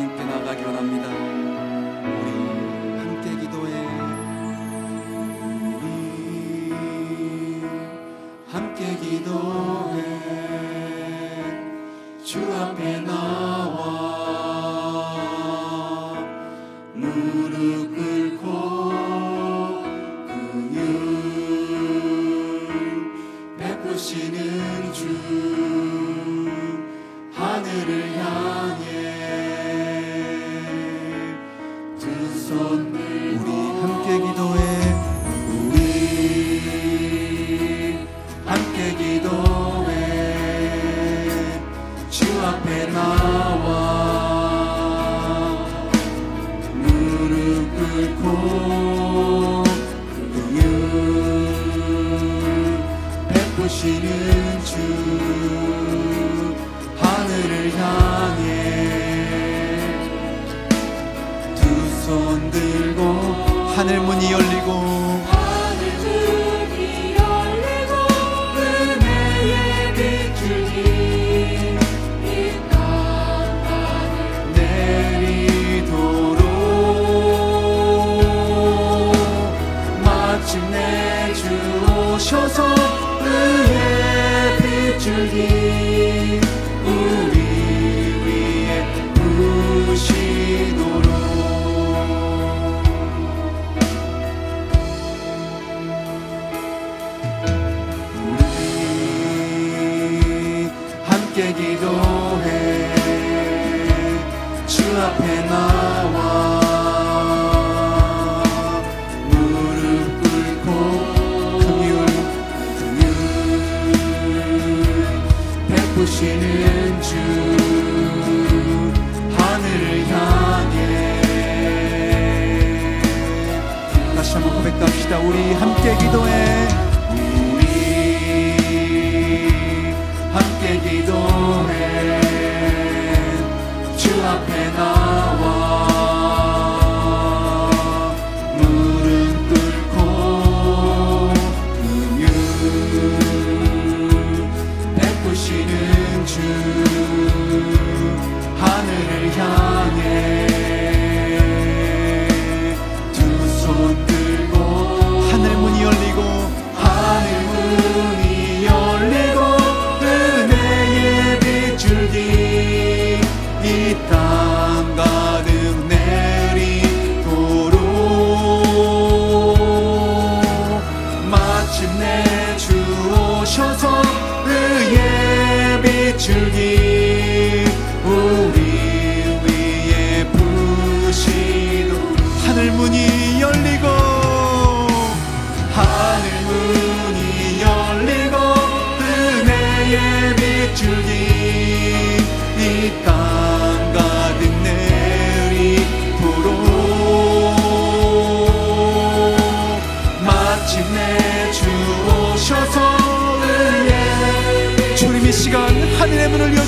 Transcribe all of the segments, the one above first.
주님께 나가기 원합니다. son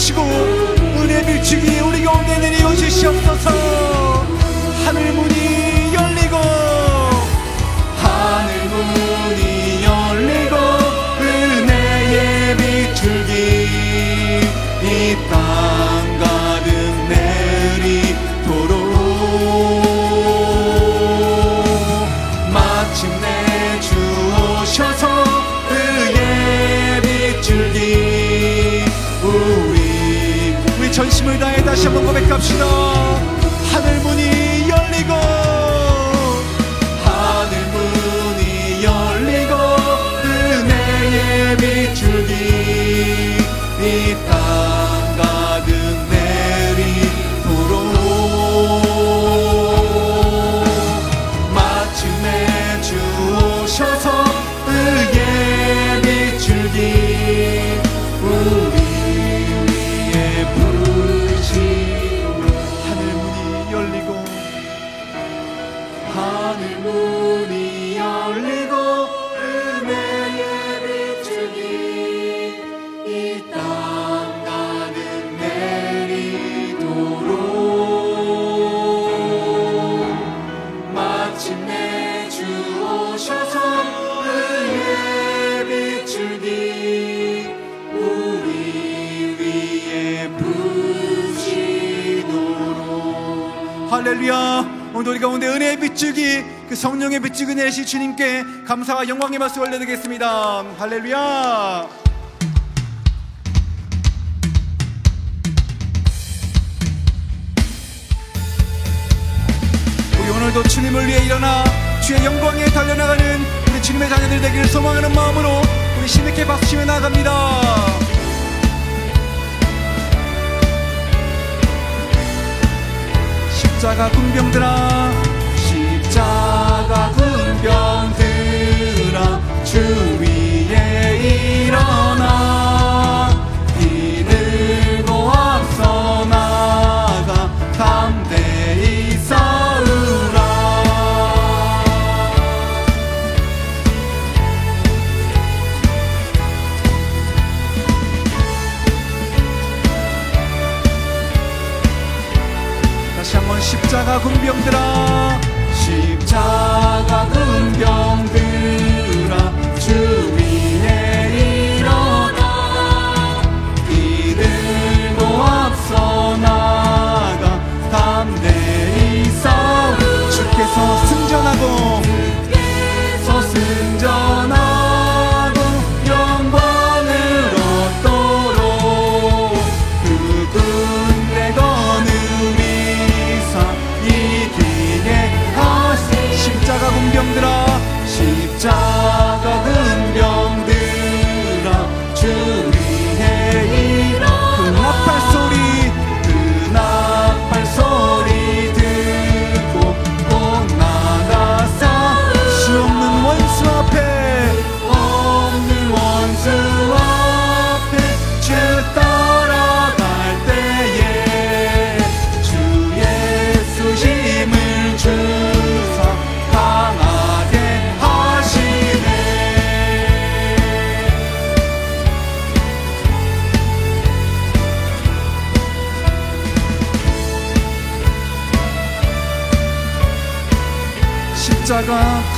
하시고 głośno 할렐루야. 오늘 우리 가운데 은혜의 빗줄기 그 성령의 빗줄기 내시 주님께 감사와 영광의 말씀 올려드리겠습니다. 할렐루야. 우리 오늘도 주님을 위해 일어나 주의 영광에 달려나가는 우리 주님의 자녀들 되기를 소망하는 마음으로 우리 힘있게 박수치며 나아갑니다 십자가 군병들아 십자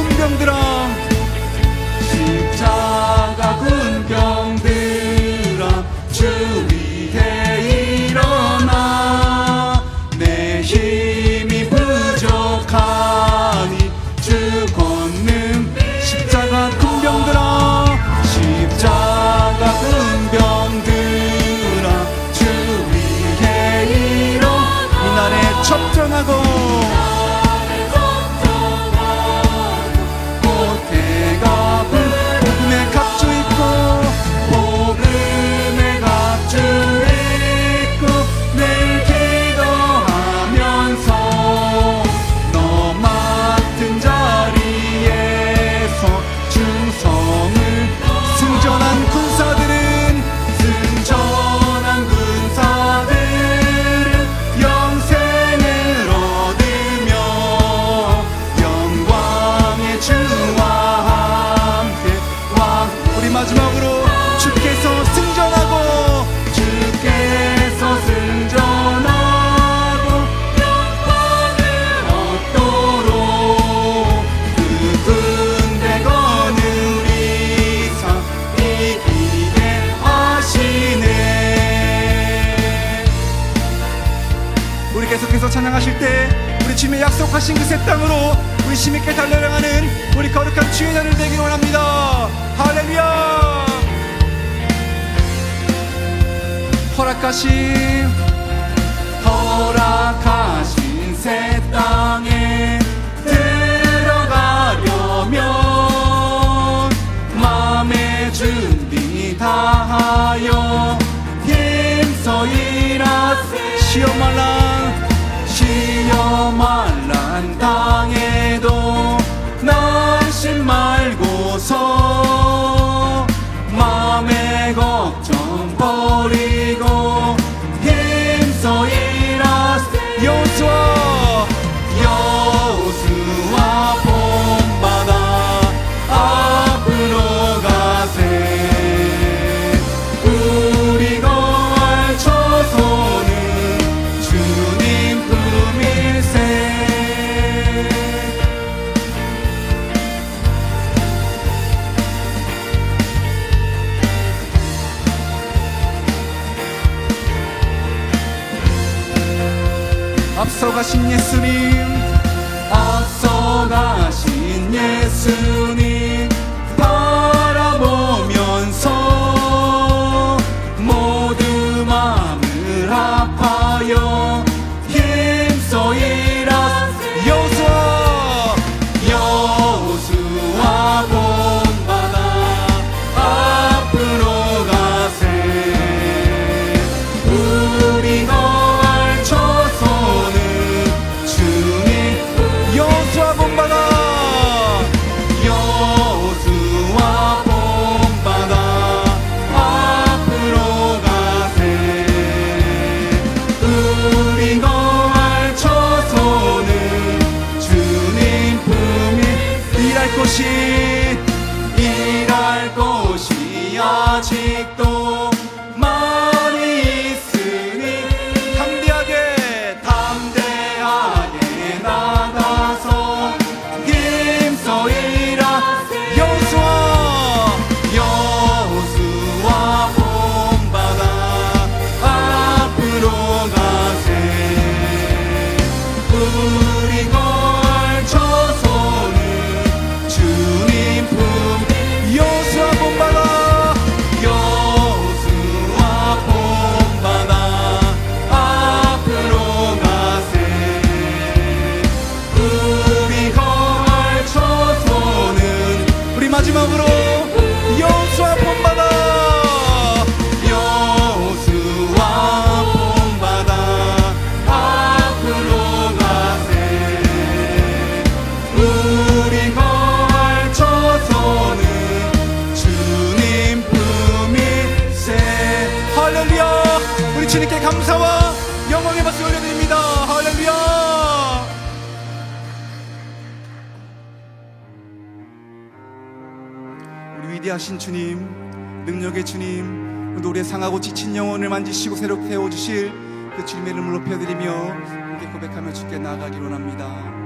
군병들아 계속해서 찬양하실 때 우리 주님의 약속하신 그새 땅으로 우리 힘있게 달려나가는 우리 거룩한 주의 날을 되기 원합니다. 할렐루야! 허락하신 허락하신 새 땅에 들어가려면 마음의 준비 다하여 힘써 일하세. 시험할란 시 어서 가신 예수님. 어서 가신 예수님. 감사와 영광의 박수 올려드립니다. 할렐루야! 우리 위대하신 주님, 능력의 주님, 그 노래 상하고 지친 영혼을 만지시고 새롭게 세워주실 그 주님의 이름을 높여드리며 함께 고백하며 주께 나아가기 원합니다.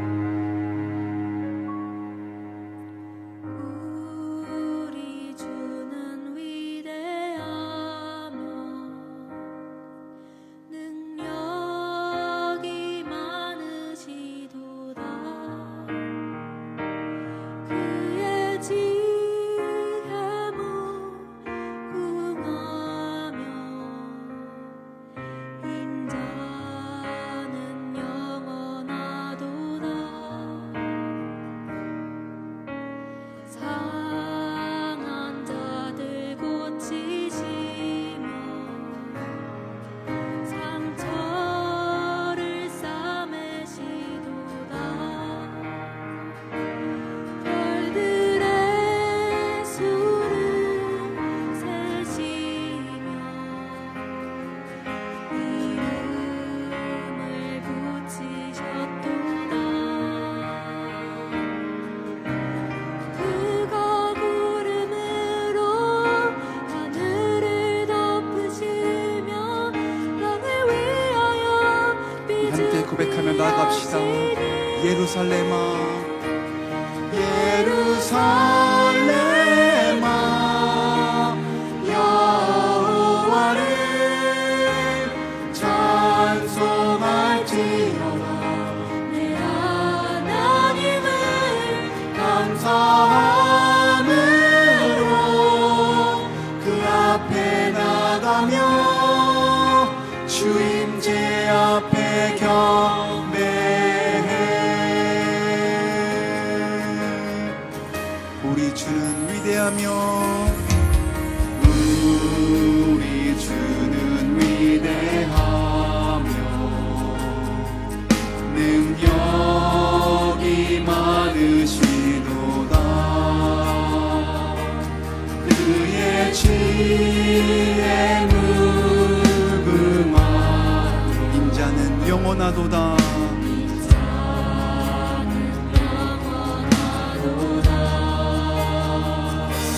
영원하도다.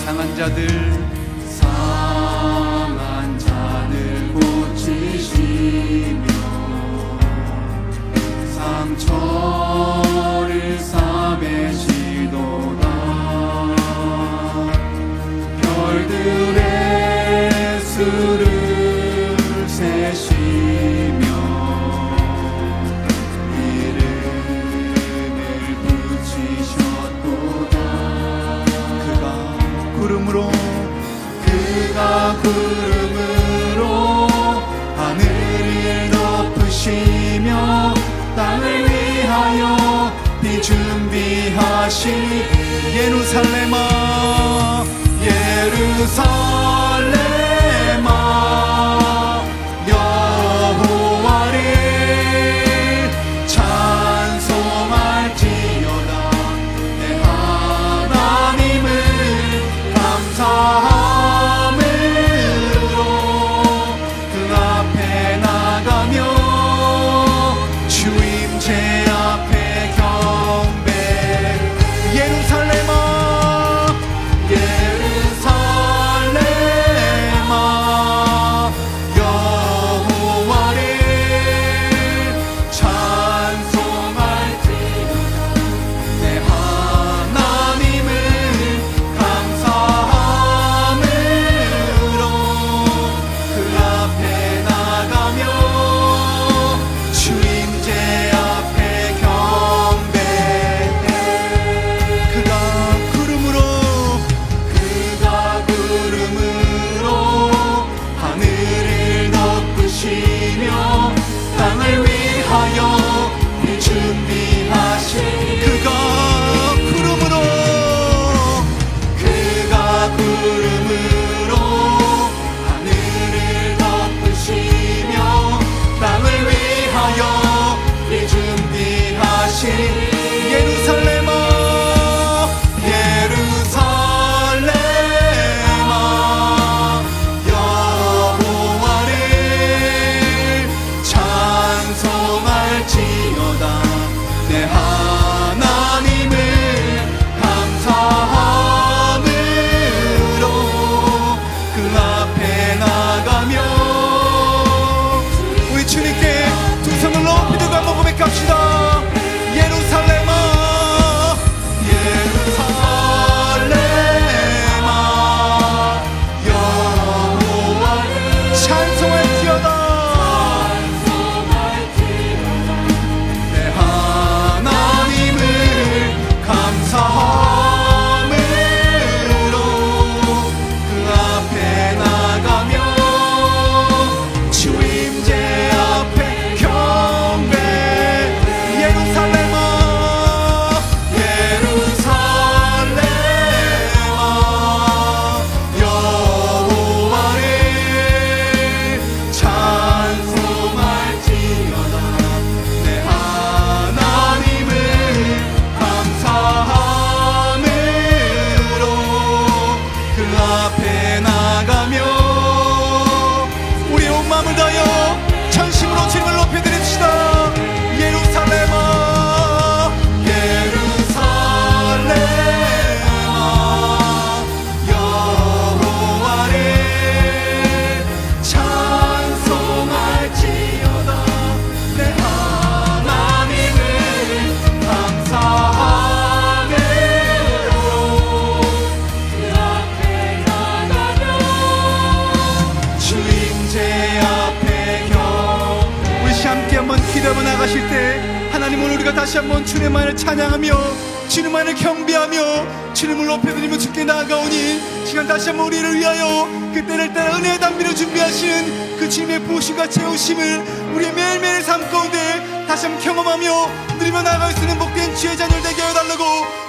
상한 자들 다시 한번 주님만을 찬양하며 주님만을 경배하며 주님을 높여드리며 주께 나아가오니 시간 다시 한번 우리를 위하여 그때를 따라 은혜의 담비를 준비하시는 그 주님의 보신과 채우심을 우리의 매일매일 삶 가운데 다시 한번 경험하며 누리며 나아갈 수 있는 복된 주의 자녀를 되게 해달라고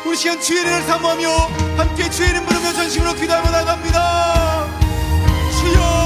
우리 시간 주의 를을 사모하며 함께 주의 이름 부르며 전심으로 기도하며 나갑니다. 주여!